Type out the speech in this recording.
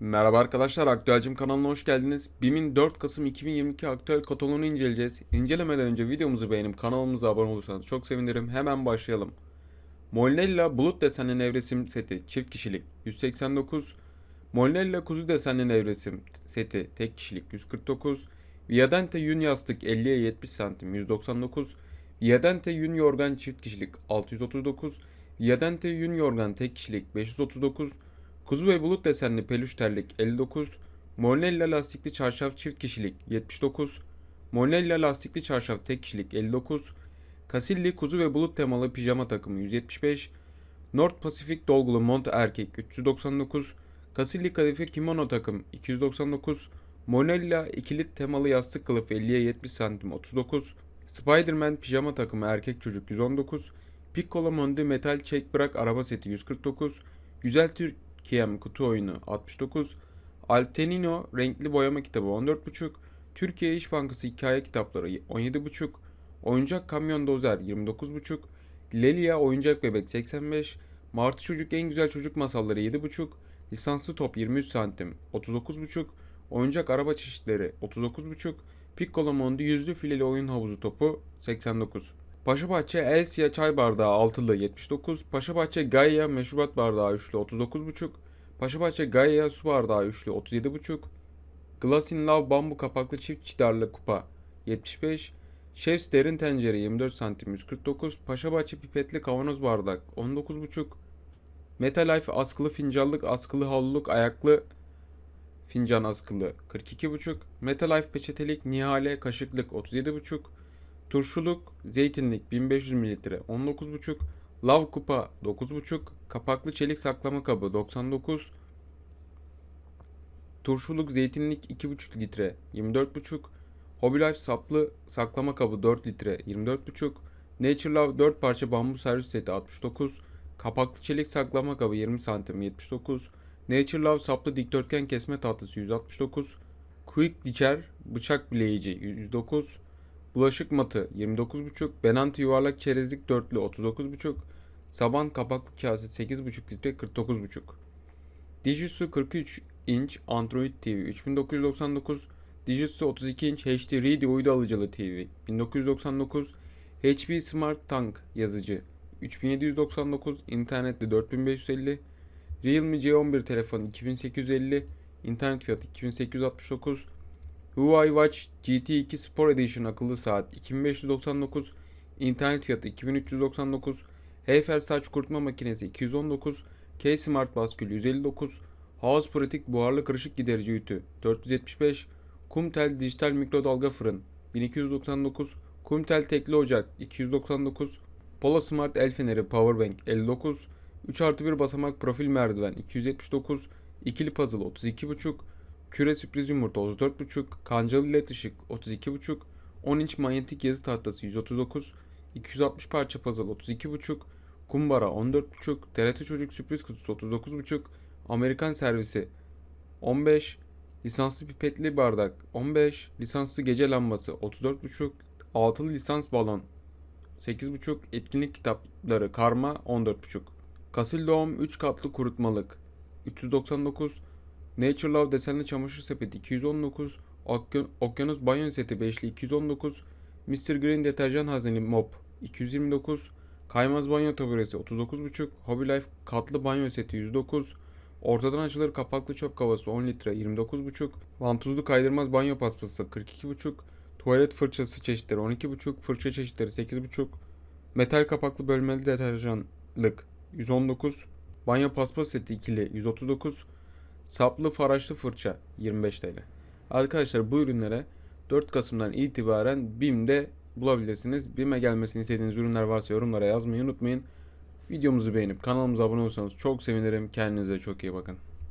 Merhaba arkadaşlar, Aktüelcim kanalına hoş geldiniz. BİM'in 4 Kasım 2022 aktüel kataloğunu inceleyeceğiz. İncelemeden önce videomuzu beğenip kanalımıza abone olursanız çok sevinirim. Hemen başlayalım. Molinella bulut desenli nevresim seti çift kişilik 189. Molinella kuzu desenli nevresim seti tek kişilik 149. Viadente yün yastık 50'ye 70 cm 199. Viadente yün yorgan çift kişilik 639. Viadente yün yorgan tek kişilik 539. Kuzu ve bulut desenli peluş terlik 59, Molnella lastikli çarşaf çift kişilik 79, Molnella lastikli çarşaf tek kişilik 59, Casilli kuzu ve bulut temalı pijama takımı 175, North Pacific dolgulu mont erkek 399, Casilli kadife kimono takım 299, Monella ikili temalı yastık kılıfı 50'ye 70 cm 39, Spider-Man pijama takımı erkek çocuk 119, Piccolo Mondi metal çek bırak araba seti 149, Güzel Türkiye'm kutu oyunu 69, Altenino renkli boyama kitabı 14.5, Türkiye İş Bankası hikaye kitapları 17.5, Oyuncak kamyon dozer 29.5, Lelia oyuncak bebek 85, Martı çocuk en güzel çocuk masalları 7.5, lisanslı top 23 santim 39.5, oyuncak araba çeşitleri 39.5, Piccolo Mondi yüzlü fileli oyun havuzu topu 89. Paşabahçe Elsia çay bardağı altılı 79, Paşabahçe Gaia meşrubat bardağı üçlü 39.5, Paşabahçe Gaia su bardağı üçlü 37.5, Glass in Love bambu kapaklı çift çıdarlı kupa 75, Chef's derin tencere 24 santim 149, Paşabahçe pipetli kavanoz bardak 19.5, Metalife askılı fincanlık askılı havluluk ayaklı fincan askılı 42.5, Metalife peçetelik nihale kaşıklık 37.5, Turşuluk, zeytinlik 1500 ml 19,5, lav kupa 9,5, kapaklı çelik saklama kabı 99, turşuluk zeytinlik 2,5 litre 24,5, Hobby Life saplı saklama kabı 4 litre 24,5, Nature Love 4 parça bambu servis seti 69, kapaklı çelik saklama kabı 20 santim 79, Nature Love saplı dikdörtgen kesme tahtası 169, Quick Diçer bıçak bileyici 109, Bulaşık matı 29,5, Benanti yuvarlak çerezlik dörtlü 39,5, Saban kapaklı kase 8,5 litre 49,5. Dijitsu 43 inç Android TV 3999, Dijitsu 32 inç HD Read uydu alıcılı TV 1999, HP Smart Tank yazıcı 3799, internetli 4550, Realme C11 telefon 2850, internet fiyatı 2869, Huawei Watch GT2 Sport Edition akıllı saat 2599, internet fiyatı 2399, Heyfer saç kurutma makinesi 219, K-Smart baskül 159, House Pratik buharlı kırışık giderici ütü 475, Kumtel dijital mikrodalga fırın 1299, Kumtel tekli ocak 299, Pola Smart el feneri powerbank 59, 3 artı 1 basamak profil merdiven 279, ikili puzzle 32,5, Küre sürpriz yumurta 34,5, kancalı led ışık 32,5, 10 inç manyetik yazı tahtası 139, 260 parça puzzle 32,5, kumbara 14,5, TRT çocuk sürpriz kutusu 39,5, Amerikan servisi 15, lisanslı pipetli bardak 15, lisanslı gece lambası 34,5, altılı lisans balon 8,5, etkinlik kitapları karma 14,5. Kasil doğum 3 katlı kurutmalık 399, Nature Love desenli çamaşır sepeti 219, Okyan- Okyanus banyo seti 5'li 219, Mr. Green deterjan hazneli mop 229, Kaymaz banyo taburesi 39,5, Hobby Life katlı banyo seti 109, Ortadan açılır kapaklı çöp kovası 10 litre 29,5, vantuzlu kaydırmaz banyo paspası 42,5, tuvalet fırçası çeşitleri 12,5, fırça çeşitleri 8,5, metal kapaklı bölmeli deterjanlık 119, banyo paspas seti ikili 139, Saplı faraşlı fırça 25 TL. Arkadaşlar bu ürünlere 4 Kasım'dan itibaren BİM'de bulabilirsiniz. BİM'e gelmesini istediğiniz ürünler varsa yorumlara yazmayı unutmayın. Videomuzu beğenip kanalımıza abone olursanız çok sevinirim. Kendinize çok iyi bakın.